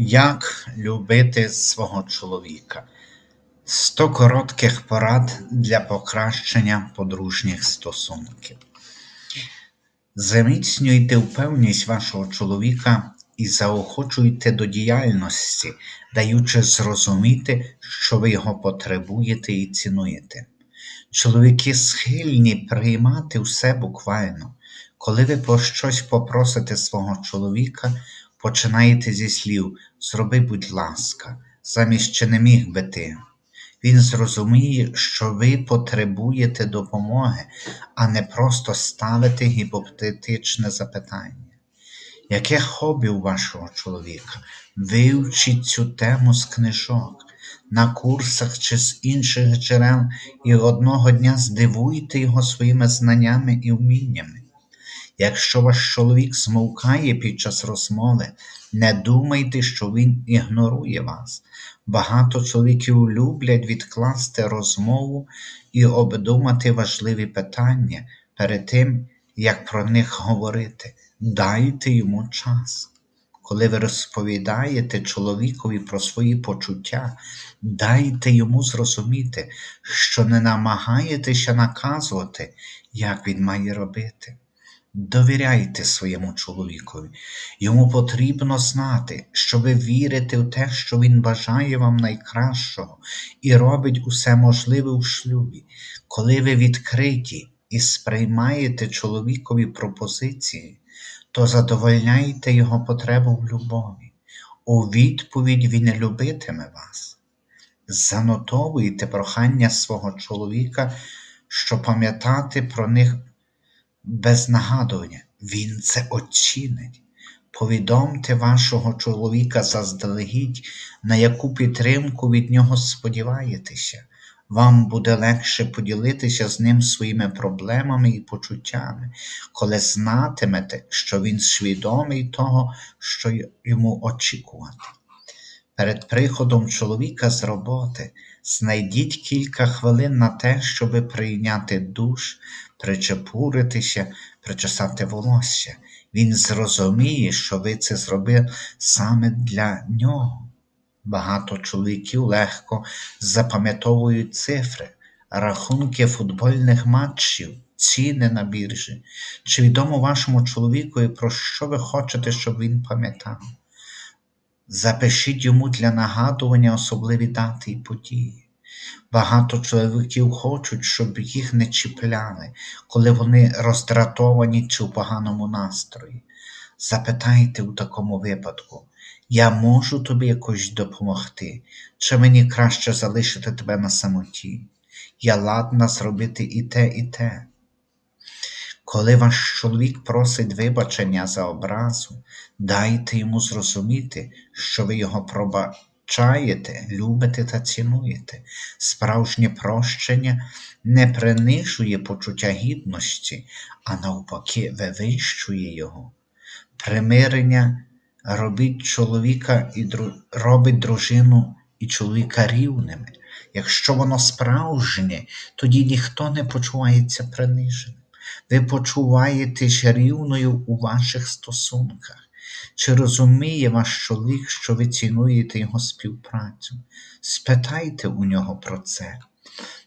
Як любити свого чоловіка? 100 коротких порад для покращення подружніх стосунків. Заміцнюйте впевненість вашого чоловіка і заохочуйте до діяльності, даючи зрозуміти, що ви його потребуєте і цінуєте. Чоловіки схильні приймати все буквально. Коли ви про щось попросите свого чоловіка, починаєте зі слів Зроби, будь ласка, замість чи не міг би ти. Він зрозуміє, що ви потребуєте допомоги, а не просто ставите гіпотетичне запитання. Яке хобі у вашого чоловіка? Вивчіть цю тему з книжок, на курсах чи з інших джерел і одного дня здивуйте його своїми знаннями і вміннями. Якщо ваш чоловік змовкає під час розмови, не думайте, що він ігнорує вас. Багато чоловіків люблять відкласти розмову і обдумати важливі питання перед тим, як про них говорити. Дайте йому час. Коли ви розповідаєте чоловікові про свої почуття, дайте йому зрозуміти, що не намагаєтеся наказувати, як він має робити. Довіряйте своєму чоловікові. Йому потрібно знати, що ви вірите в те, що він бажає вам найкращого і робить усе можливе у шлюбі. Коли ви відкриті і сприймаєте чоловікові пропозиції, то задовольняйте його потребу в любові. У відповідь він любитиме вас. Занотовуйте прохання свого чоловіка, щоб пам'ятати про них без нагадування, він це оцінить. Повідомте вашого чоловіка заздалегідь, на яку підтримку від нього сподіваєтеся. Вам буде легше поділитися з ним своїми проблемами і почуттями, коли знатимете, що він свідомий того, що йому очікувати. Перед приходом чоловіка з роботи знайдіть кілька хвилин на те, щоби прийняти душ, причепуритися, причесати волосся. Він зрозуміє, що ви це зробили саме для нього. Багато чоловіків легко запам'ятовують цифри, рахунки футбольних матчів, ціни на біржі. Чи відомо вашому чоловікові, про що ви хочете, щоб він пам'ятав? Запишіть йому для нагадування особливі дати і події. Багато чоловіків хочуть, щоб їх не чіпляли, коли вони роздратовані чи в поганому настрої. Запитайте у такому випадку, я можу тобі якось допомогти, чи мені краще залишити тебе на самоті? Я ладна зробити і те, і те. Коли ваш чоловік просить вибачення за образу, дайте йому зрозуміти, що ви його пробачаєте, любите та цінуєте. Справжнє прощення не принижує почуття гідності, а навпаки, вивищує його. Примирення робить чоловіка і дру... робить дружину і чоловіка рівними. Якщо воно справжнє, тоді ніхто не почувається приниженим. Ви почуваєтесь рівною у ваших стосунках. Чи розуміє ваш чоловік, що ви цінуєте його співпрацю? Спитайте у нього про це.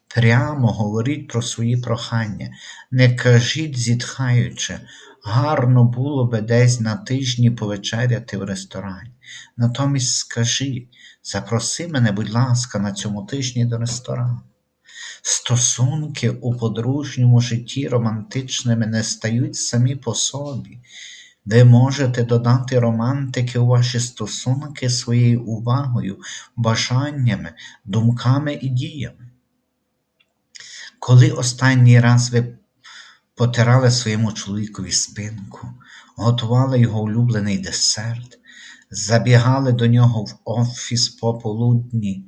Прямо говоріть про свої прохання, не кажіть, зітхаючи, гарно було би десь на тижні повечеряти в ресторані. Натомість скажіть, запроси мене, будь ласка, на цьому тижні до ресторану. Стосунки у подружньому житті романтичними не стають самі по собі. Ви можете додати романтики у ваші стосунки своєю увагою, бажаннями, думками і діями. Коли останній раз ви потирали своєму чоловікові спинку, готували його улюблений десерт, забігали до нього в офіс пополудні,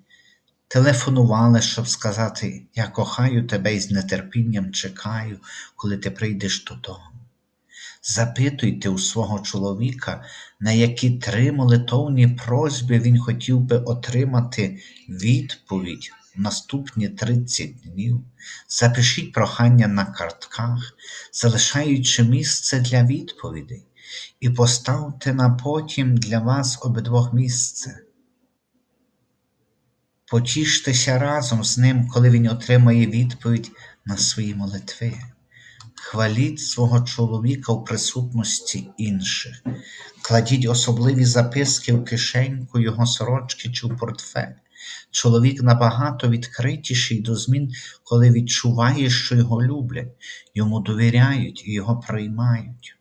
телефонували, щоб сказати, я кохаю тебе і з нетерпінням чекаю, коли ти прийдеш додому. Запитуйте у свого чоловіка, на які три молитовні просьби він хотів би отримати відповідь в наступні 30 днів. Запишіть прохання на картках, залишаючи місце для відповідей. і поставте на потім для вас обидвох місце. Потіштеся разом з ним, коли він отримає відповідь на свої молитви. Хваліть свого чоловіка в присутності інших, кладіть особливі записки в кишеньку його сорочки чи в портфель. Чоловік набагато відкритіший до змін, коли відчуває, що його люблять, йому довіряють і його приймають.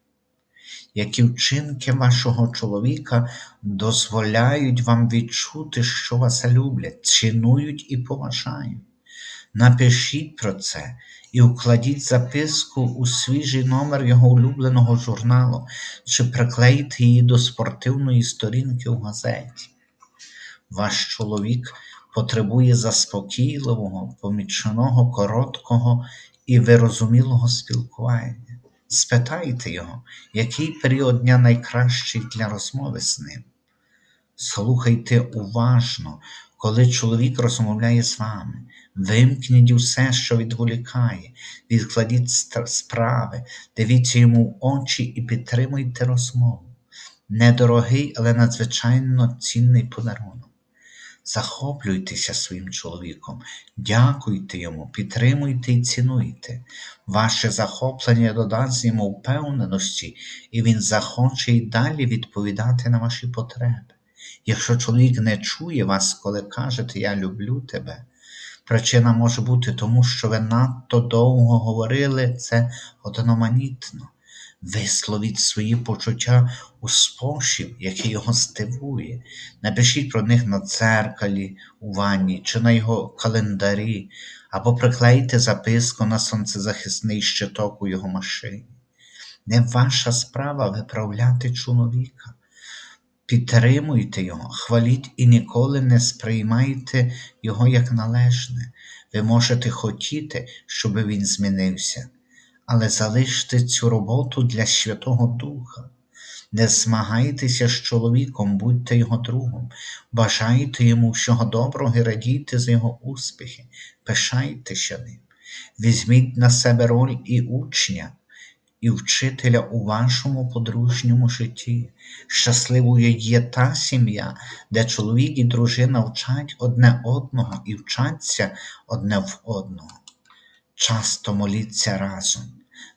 Які вчинки вашого чоловіка дозволяють вам відчути, що вас люблять, цінують і поважають. Напишіть про це і укладіть записку у свіжий номер його улюбленого журналу чи приклейте її до спортивної сторінки в газеті. Ваш чоловік потребує заспокійливого, поміченого, короткого і вирозумілого спілкування. Спитайте його, який період дня найкращий для розмови з ним. Слухайте уважно, коли чоловік розмовляє з вами. Вимкніть усе, що відволікає, відкладіть справи, дивіться йому в очі і підтримуйте розмову. Недорогий, але надзвичайно цінний подарунок. Захоплюйтеся своїм чоловіком, дякуйте йому, підтримуйте і цінуйте. Ваше захоплення додасть йому впевненості, і він захоче й далі відповідати на ваші потреби. Якщо чоловік не чує вас, коли кажете Я люблю тебе, причина може бути тому, що ви надто довго говорили це одноманітно. Висловіть свої почуття у спосіб, який його здивує. Напишіть про них на дзеркалі, у ванні чи на його календарі, або приклейте записку на сонцезахисний щиток у його машині. Не ваша справа виправляти чоловіка. Підтримуйте його, хваліть і ніколи не сприймайте його як належне. Ви можете хотіти, щоб він змінився але залиште цю роботу для Святого Духа. Не змагайтеся з чоловіком, будьте його другом, бажайте йому всього доброго і радійте за його успіхи, пишайтеся ним, візьміть на себе роль і учня, і вчителя у вашому подружньому житті. Щасливою є та сім'я, де чоловік і дружина вчать одне одного і вчаться одне в одного. Часто моліться разом.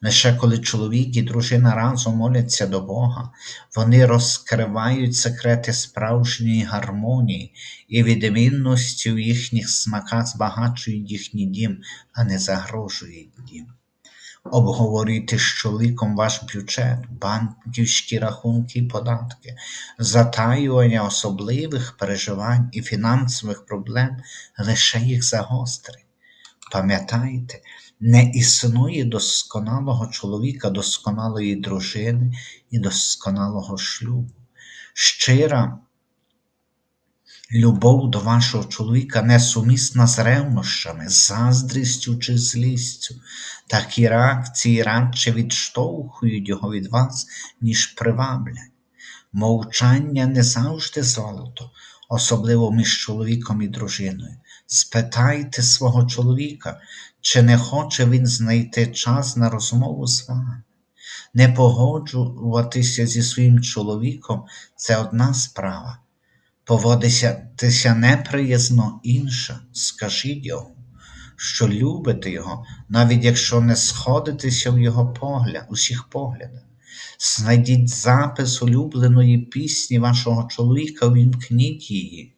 Лише коли чоловік і дружина разом моляться до Бога, вони розкривають секрети справжньої гармонії і відмінності в їхніх смаках збагачують їхній дім, а не загрожують дім. Обговорюйте з чоловіком ваш бюджет, банківські рахунки і податки, затаювання особливих переживань і фінансових проблем лише їх загострить. Пам'ятайте, не існує досконалого чоловіка, досконалої дружини і досконалого шлюбу. Щира любов до вашого чоловіка несумісна з ревнощами, заздрістю чи злістю. Такі реакції радше відштовхують його від вас, ніж приваблять. Мовчання не завжди золото, особливо між чоловіком і дружиною. Спитайте свого чоловіка, чи не хоче він знайти час на розмову з вами. Не погоджуватися зі своїм чоловіком це одна справа. Поводитися неприязно інша, скажіть йому, що любите його, навіть якщо не сходитеся в його погляд, усіх поглядах. Знайдіть запис улюбленої пісні вашого чоловіка, вімкніть її.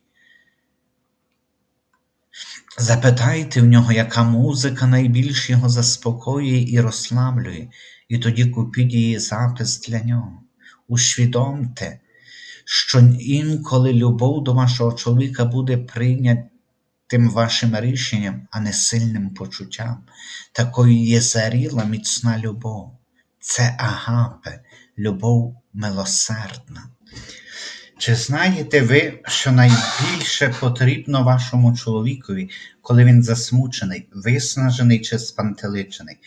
Запитайте в нього, яка музика найбільш його заспокоює і розслаблює, і тоді купіть її запис для нього. Усвідомте, що інколи любов до вашого чоловіка буде прийнятим вашим рішенням, а не сильним почуттям. Такою є заріла міцна любов. Це агапе, любов милосердна. Чи знаєте ви, що найбільше потрібно вашому чоловікові, коли він засмучений, виснажений чи спантеличений?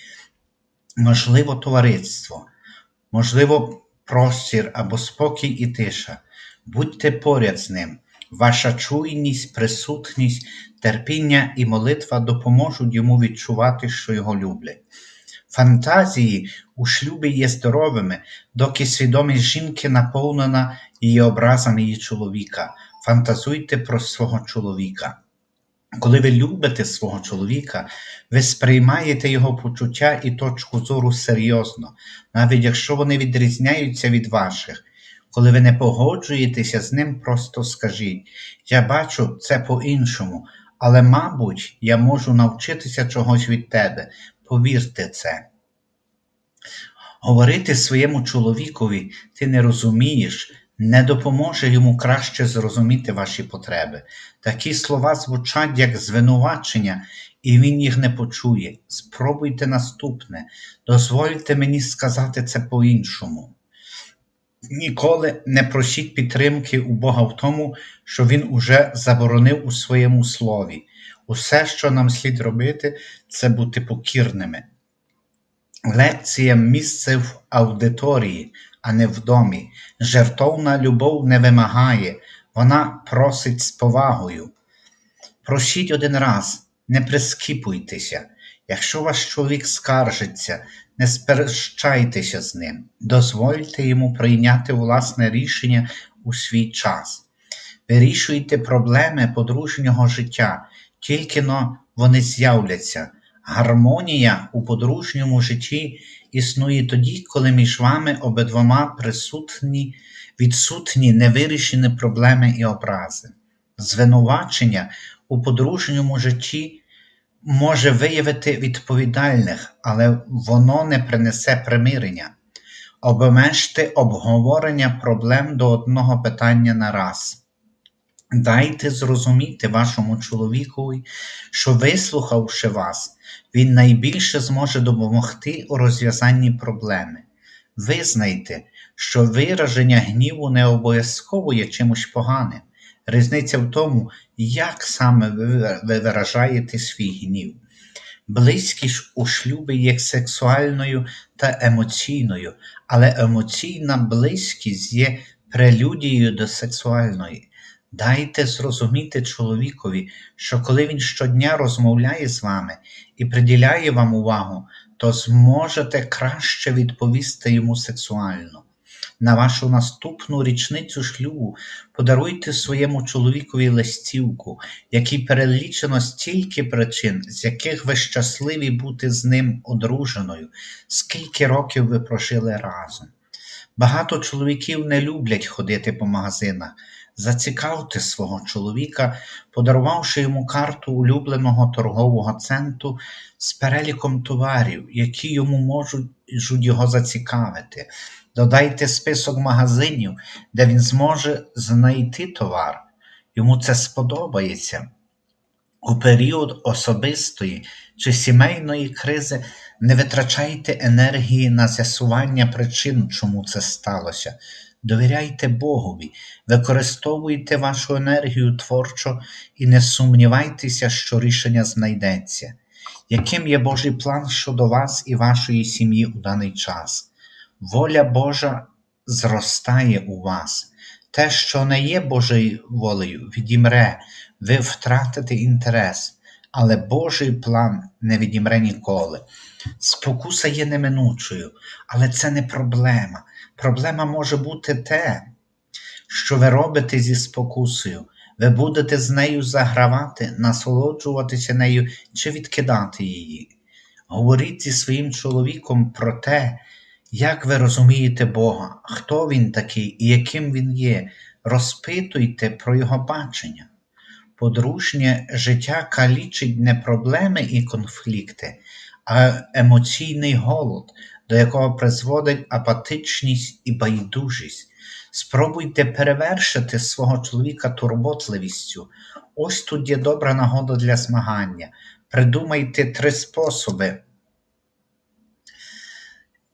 Можливо, товариство, можливо, простір або спокій і тиша. Будьте поряд з ним. Ваша чуйність, присутність, терпіння і молитва допоможуть йому відчувати, що його люблять. Фантазії у шлюбі є здоровими, доки свідомість жінки наповнена її образами її чоловіка. Фантазуйте про свого чоловіка. Коли ви любите свого чоловіка, ви сприймаєте його почуття і точку зору серйозно, навіть якщо вони відрізняються від ваших. Коли ви не погоджуєтеся з ним, просто скажіть: Я бачу це по-іншому, але, мабуть, я можу навчитися чогось від тебе. Повірте це. Говорити своєму чоловікові ти не розумієш, не допоможе йому краще зрозуміти ваші потреби. Такі слова звучать як звинувачення, і він їх не почує. Спробуйте наступне, дозвольте мені сказати це по-іншому. Ніколи не просіть підтримки у Бога в тому, що Він уже заборонив у своєму слові. Усе, що нам слід робити, це бути покірними. Лекція місце в аудиторії, а не в домі. Жертовна любов не вимагає, вона просить з повагою. Просіть один раз, не прискіпуйтеся. Якщо ваш чоловік скаржиться, не сперечайтеся з ним, дозвольте йому прийняти власне рішення у свій час. Вирішуйте проблеми подружнього життя, тільки но вони з'являться. Гармонія у подружньому житті існує тоді, коли між вами обидвома присутні, відсутні невирішені проблеми і образи. Звинувачення у подружньому житті може виявити відповідальних, але воно не принесе примирення. Обмежте обговорення проблем до одного питання на раз. Дайте зрозуміти вашому чоловікові, що, вислухавши вас, він найбільше зможе допомогти у розв'язанні проблеми. Визнайте, що вираження гніву не обов'язково є чимось поганим. Різниця в тому, як саме ви виражаєте свій гнів. Близькість у шлюбі є сексуальною та емоційною, але емоційна близькість є прелюдією до сексуальної. Дайте зрозуміти чоловікові, що коли він щодня розмовляє з вами і приділяє вам увагу, то зможете краще відповісти йому сексуально. На вашу наступну річницю шлюбу подаруйте своєму чоловікові листівку, якій перелічено стільки причин, з яких ви щасливі бути з ним одруженою, скільки років ви прожили разом. Багато чоловіків не люблять ходити по магазинах. Зацікавте свого чоловіка, подарувавши йому карту улюбленого торгового центру з переліком товарів, які йому можуть його зацікавити. Додайте список магазинів, де він зможе знайти товар. Йому це сподобається. У період особистої чи сімейної кризи не витрачайте енергії на з'ясування причин, чому це сталося. Довіряйте Богові, використовуйте вашу енергію творчо і не сумнівайтеся, що рішення знайдеться. Яким є Божий план щодо вас і вашої сім'ї у даний час? Воля Божа зростає у вас. Те, що не є Божою волею, відімре, ви втратите інтерес, але Божий план не відімре ніколи. Спокуса є неминучою, але це не проблема. Проблема може бути те, що ви робите зі спокусою. Ви будете з нею загравати, насолоджуватися нею чи відкидати її. Говоріть зі своїм чоловіком про те, як ви розумієте Бога, хто Він такий і яким Він є. Розпитуйте про Його бачення. Подружнє життя калічить не проблеми і конфлікти, а емоційний голод, до якого призводить апатичність і байдужість. Спробуйте перевершити свого чоловіка турботливістю. Ось тут є добра нагода для змагання. Придумайте три способи,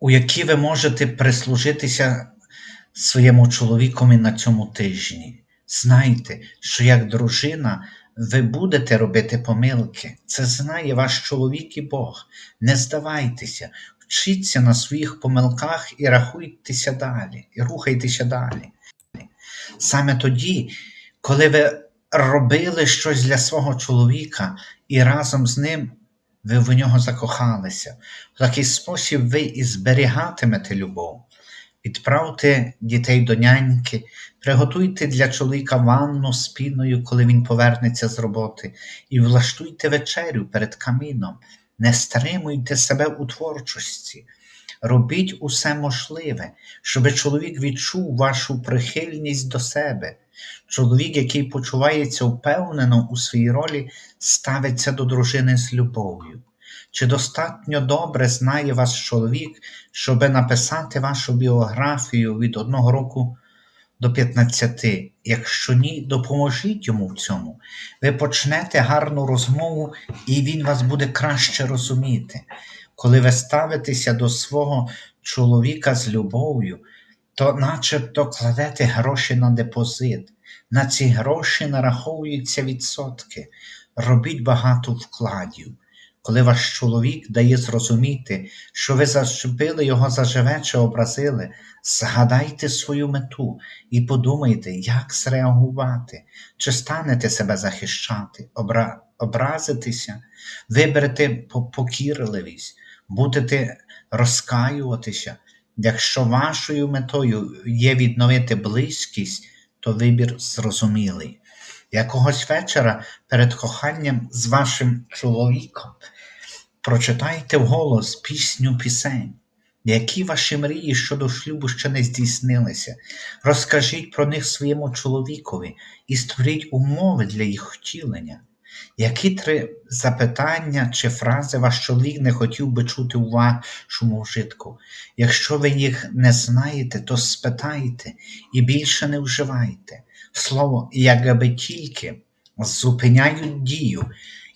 у які ви можете прислужитися своєму чоловікові на цьому тижні. Знайте, що як дружина ви будете робити помилки. Це знає ваш чоловік і Бог. Не здавайтеся, вчіться на своїх помилках і рахуйтеся далі, і рухайтеся далі. Саме тоді, коли ви робили щось для свого чоловіка і разом з ним ви в нього закохалися. В такий спосіб ви і зберігатимете любов. Відправте дітей до няньки, приготуйте для чоловіка ванну з піною, коли він повернеться з роботи, і влаштуйте вечерю перед каміном. Не стримуйте себе у творчості. Робіть усе можливе, щоб чоловік відчув вашу прихильність до себе. Чоловік, який почувається впевнено у своїй ролі, ставиться до дружини з любов'ю. Чи достатньо добре знає вас чоловік, щоби написати вашу біографію від одного року до 15? Якщо ні, допоможіть йому в цьому. Ви почнете гарну розмову, і він вас буде краще розуміти. Коли ви ставитеся до свого чоловіка з любов'ю, то начебто кладете гроші на депозит. На ці гроші нараховуються відсотки. Робіть багато вкладів. Коли ваш чоловік дає зрозуміти, що ви зачепили його заживе чи образили, згадайте свою мету і подумайте, як зреагувати, чи станете себе захищати, обра... образитися, виберете покірливість, будете розкаюватися. Якщо вашою метою є відновити близькість, то вибір зрозумілий. Якогось вечора перед коханням з вашим чоловіком прочитайте вголос пісню пісень. Які ваші мрії щодо шлюбу ще не здійснилися? Розкажіть про них своєму чоловікові і створіть умови для їх втілення. Які три запитання чи фрази ваш чоловік не хотів би чути у вашому вжитку? Якщо ви їх не знаєте, то спитайте і більше не вживайте. Слово якби тільки зупиняють дію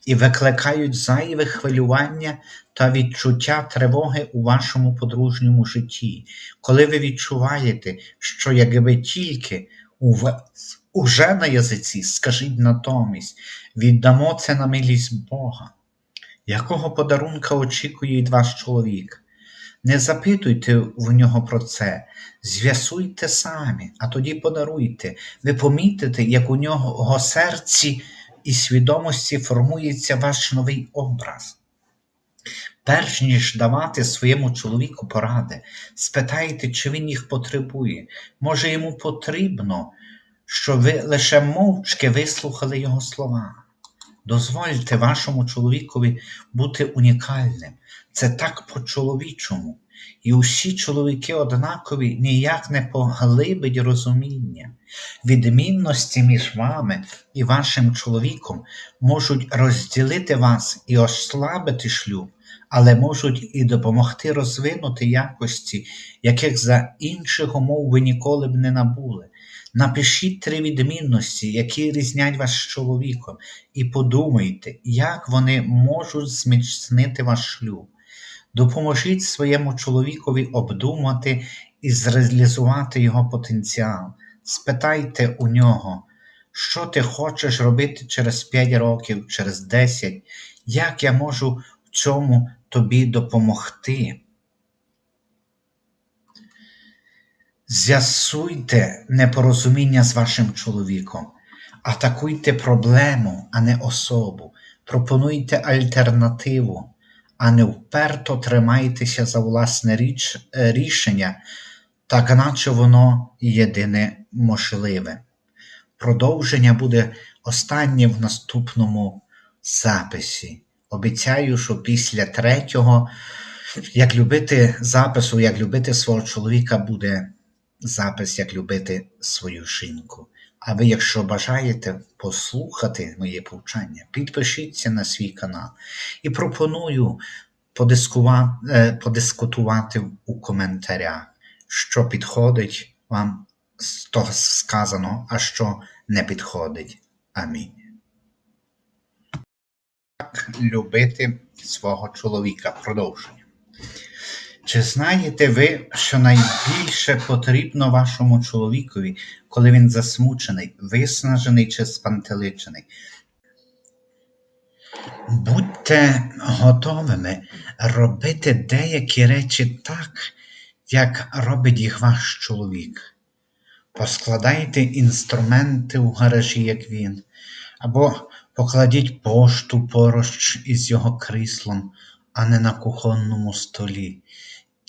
і викликають зайве хвилювання та відчуття тривоги у вашому подружньому житті. Коли ви відчуваєте, що якби тільки у вас уже на язиці, скажіть натомість, віддамо це на милість Бога. Якого подарунка очікує вас чоловік? Не запитуйте в нього про це, з'ясуйте самі, а тоді подаруйте. Ви помітите, як у нього серці і свідомості формується ваш новий образ. Перш ніж давати своєму чоловіку поради, спитайте, чи він їх потребує. Може, йому потрібно, щоб ви лише мовчки вислухали його слова. Дозвольте вашому чоловікові бути унікальним. Це так по-чоловічому. І усі чоловіки однакові ніяк не поглибить розуміння. Відмінності між вами і вашим чоловіком можуть розділити вас і ослабити шлюб, але можуть і допомогти розвинути якості, яких за інших умов ви ніколи б не набули. Напишіть три відмінності, які різнять вас з чоловіком, і подумайте, як вони можуть зміцнити ваш шлюб. Допоможіть своєму чоловікові обдумати і зреалізувати його потенціал. Спитайте у нього, що ти хочеш робити через 5 років, через 10, як я можу в цьому тобі допомогти. З'ясуйте непорозуміння з вашим чоловіком, атакуйте проблему, а не особу, пропонуйте альтернативу, а не вперто тримайтеся за власне е, рішення, так наче воно єдине можливе. Продовження буде останнє в наступному записі. Обіцяю, що після третього, як любити запису, як любити свого чоловіка, буде запис, як любити свою жінку. А ви, якщо бажаєте послухати моє повчання, підпишіться на свій канал і пропоную е, подискутувати у коментарях, що підходить вам з того сказано, а що не підходить. Амінь. Як любити свого чоловіка? Продовження. Чи знаєте ви, що найбільше потрібно вашому чоловікові, коли він засмучений, виснажений чи спантеличений? Будьте готовими робити деякі речі так, як робить їх ваш чоловік. Поскладайте інструменти у гаражі, як він, або Покладіть пошту поруч із його кріслом, а не на кухонному столі,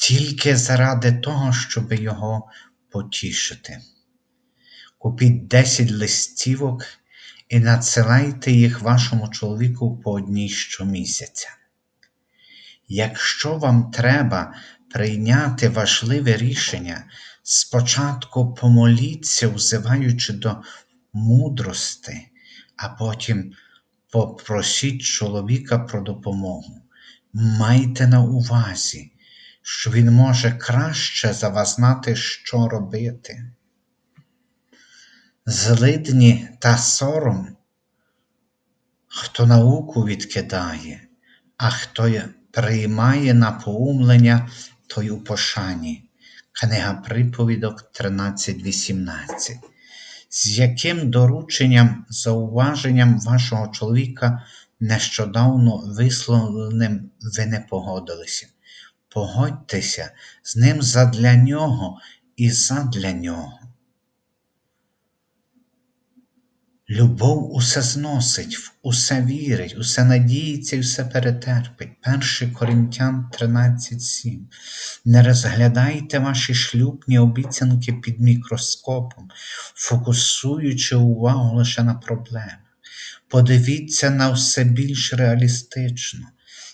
тільки заради того, щоб його потішити. Купіть 10 листівок і надсилайте їх вашому чоловіку по одній щомісяця. Якщо вам треба прийняти важливе рішення, спочатку помоліться, взиваючи до мудрости, а потім попросіть чоловіка про допомогу. Майте на увазі, що він може краще за вас знати, що робити. Злидні та сором, хто науку відкидає, а хто приймає напоумлення, той у пошані. Книга приповідок 13.18. З яким дорученням, зауваженням вашого чоловіка нещодавно висловленим ви не погодилися? Погодьтеся з ним задля нього і задля нього. Любов усе зносить, усе вірить, усе надіється і все перетерпить. 1 Коринтян 13.7. Не розглядайте ваші шлюбні обіцянки під мікроскопом, фокусуючи увагу лише на проблемах. Подивіться на все більш реалістично.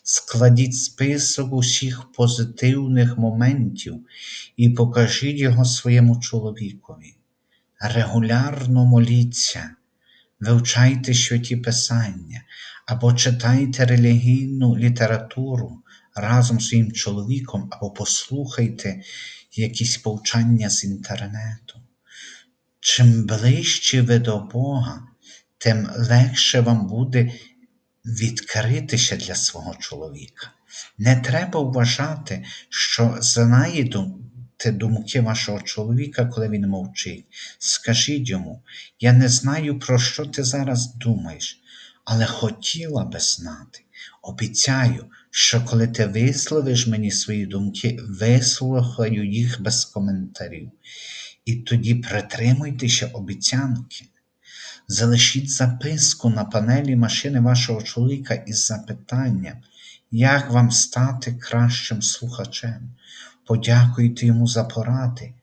Складіть список усіх позитивних моментів і покажіть його своєму чоловікові. Регулярно моліться вивчайте святі Писання або читайте релігійну літературу разом з своїм чоловіком, або послухайте якісь повчання з інтернету. Чим ближче ви до Бога, тим легше вам буде відкритися для свого чоловіка. Не треба вважати, що знаєте думки вашого чоловіка, коли він мовчить. Скажіть йому, я не знаю, про що ти зараз думаєш, але хотіла би знати. Обіцяю, що коли ти висловиш мені свої думки, вислухаю їх без коментарів. І тоді притримуйтеся обіцянки. Залишіть записку на панелі машини вашого чоловіка із запитанням, як вам стати кращим слухачем. Подякуйте йому за поради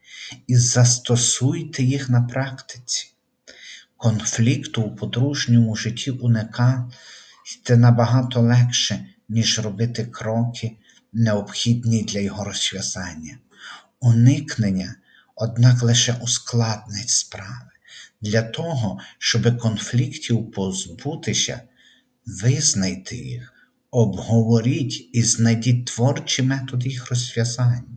і застосуйте їх на практиці. Конфлікту у подружньому житті уникати набагато легше, ніж робити кроки, необхідні для його розв'язання. Уникнення, однак, лише ускладнить справи. Для того, щоб конфліктів позбутися, визнайте їх, обговоріть і знайдіть творчі методи їх розв'язання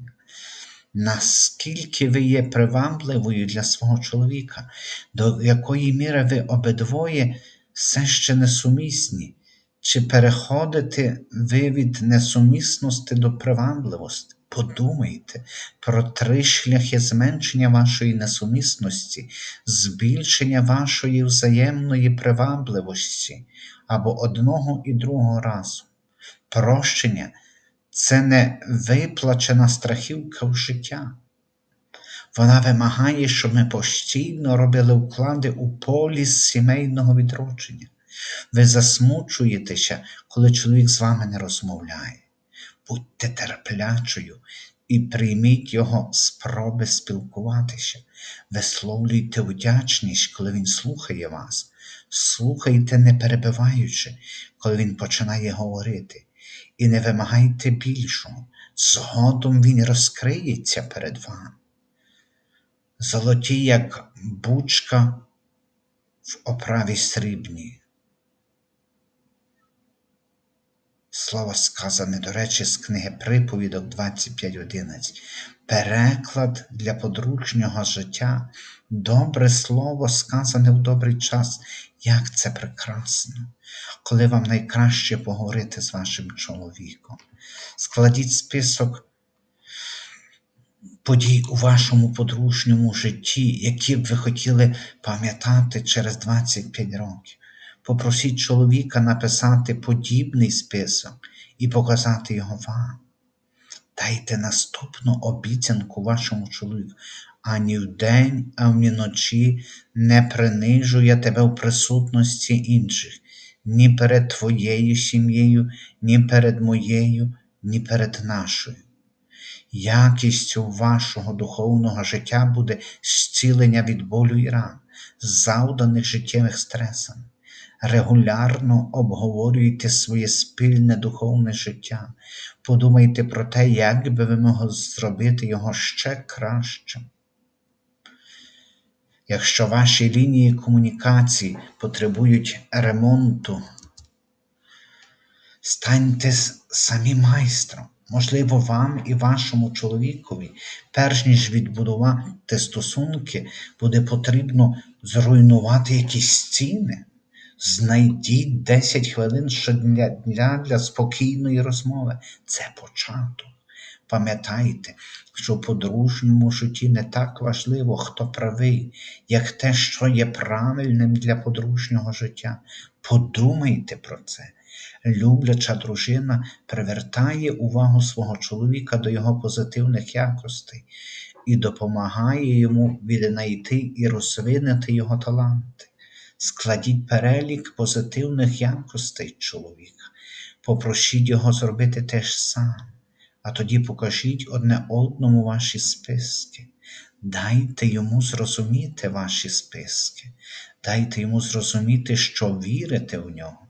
наскільки ви є привабливою для свого чоловіка, до якої міри ви обидвоє все ще несумісні, чи переходите ви від несумісності до привабливості? Подумайте про три шляхи зменшення вашої несумісності, збільшення вашої взаємної привабливості або одного і другого разу, прощення це не виплачена страхівка в життя. Вона вимагає, щоб ми постійно робили вклади у поліс сімейного відродження. Ви засмучуєтеся, коли чоловік з вами не розмовляє. Будьте терплячою і прийміть його спроби спілкуватися, висловлюйте вдячність, коли він слухає вас, слухайте, не перебиваючи, коли він починає говорити і не вимагайте більшого, згодом він розкриється перед вами. Золоті, як бучка в оправі срібній. Слово сказане, до речі, з книги Приповідок 25.11. Переклад для подручнього життя, добре слово сказане в добрий час, як це прекрасно, коли вам найкраще поговорити з вашим чоловіком. Складіть список подій у вашому подружньому житті, які б ви хотіли пам'ятати через 25 років. Попросіть чоловіка написати подібний список і показати його вам. Дайте наступну обіцянку вашому чоловіку. Ані вдень, ані вночі не принижу я тебе в присутності інших. ні перед твоєю сім'єю, ні перед моєю, ні перед нашою. Якістю вашого духовного життя буде зцілення від болю і ран, завданих життєвих стресами. Регулярно обговорюйте своє спільне духовне життя, подумайте про те, як би ви могли зробити його ще кращим. Якщо ваші лінії комунікації потребують ремонту, станьте самі майстром. Можливо, вам і вашому чоловікові, перш ніж відбудувати стосунки, буде потрібно зруйнувати якісь стіни. Знайдіть 10 хвилин щодня для, для спокійної розмови. Це початок. Пам'ятайте, що в подружньому житті не так важливо, хто правий, як те, що є правильним для подружнього життя. Подумайте про це. Любляча дружина привертає увагу свого чоловіка до його позитивних якостей і допомагає йому віднайти і розвинути його таланти. Складіть перелік позитивних якостей чоловіка, попросіть його зробити те ж саме, а тоді покажіть одне одному ваші списки. Дайте йому зрозуміти ваші списки, дайте йому зрозуміти, що вірите в нього.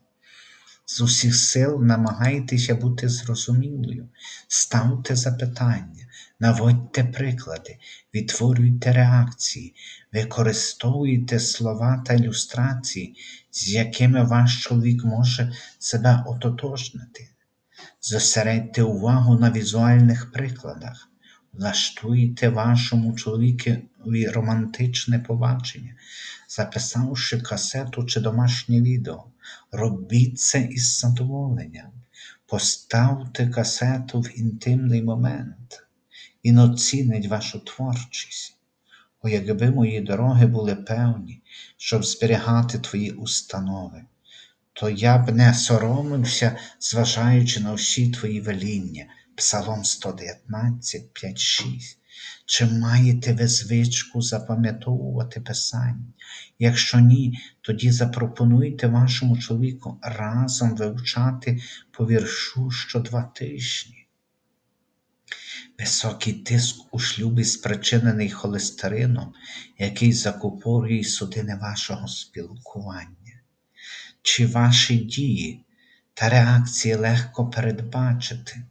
З усіх сил намагайтеся бути зрозумілою, ставте запитання, наводьте приклади, відтворюйте реакції, використовуйте слова та ілюстрації, з якими ваш чоловік може себе ототожнити. Зосередьте увагу на візуальних прикладах, влаштуйте вашому чоловікові романтичне побачення, записавши касету чи домашнє відео. Робіть це із задоволенням. Поставте касету в інтимний момент. Він оцінить вашу творчість. О, якби мої дороги були певні, щоб зберігати твої установи, то я б не соромився, зважаючи на всі твої веління, Псалом 119, 5, 6. Чи маєте ви звичку запам'ятовувати Писання? Якщо ні, тоді запропонуйте вашому чоловіку разом вивчати по віршу що два тижні. Високий тиск у шлюбі спричинений холестерином, який закупорює судини вашого спілкування. Чи ваші дії та реакції легко передбачити?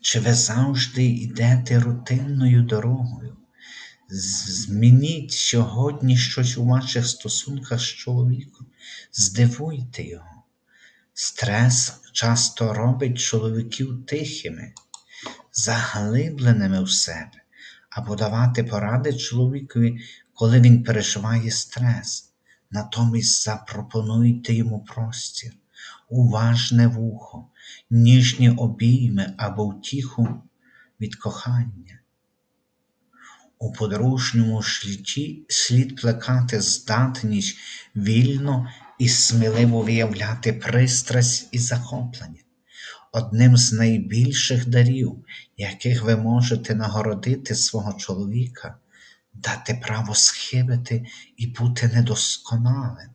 Чи ви завжди йдете рутинною дорогою? Змініть сьогодні щось у ваших стосунках з чоловіком, здивуйте його. Стрес часто робить чоловіків тихими, заглибленими в себе, або давати поради чоловікові, коли він переживає стрес. Натомість запропонуйте йому простір, уважне вухо, ніжні обійми або втіху від кохання. У подружньому шліті слід плекати здатність вільно і сміливо виявляти пристрасть і захоплення. Одним з найбільших дарів, яких ви можете нагородити свого чоловіка, дати право схибити і бути недосконалим.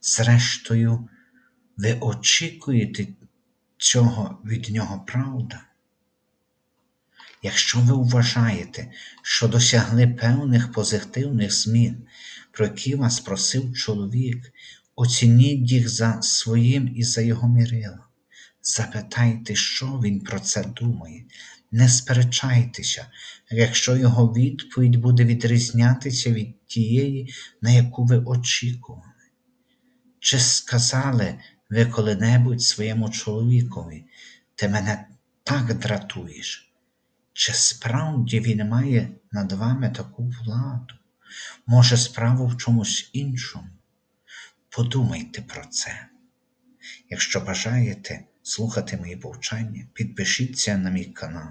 Зрештою, ви очікуєте цього від нього правда. Якщо ви вважаєте, що досягли певних позитивних змін, про які вас просив чоловік, оцініть їх за своїм і за його мірилом. Запитайте, що він про це думає. Не сперечайтеся, якщо його відповідь буде відрізнятися від тієї, на яку ви очікували. Чи сказали ви коли-небудь своєму чоловікові, ти мене так дратуєш? Чи справді він має над вами таку владу? Може, справа в чомусь іншому? Подумайте про це. Якщо бажаєте слухати мої повчання, підпишіться на мій канал.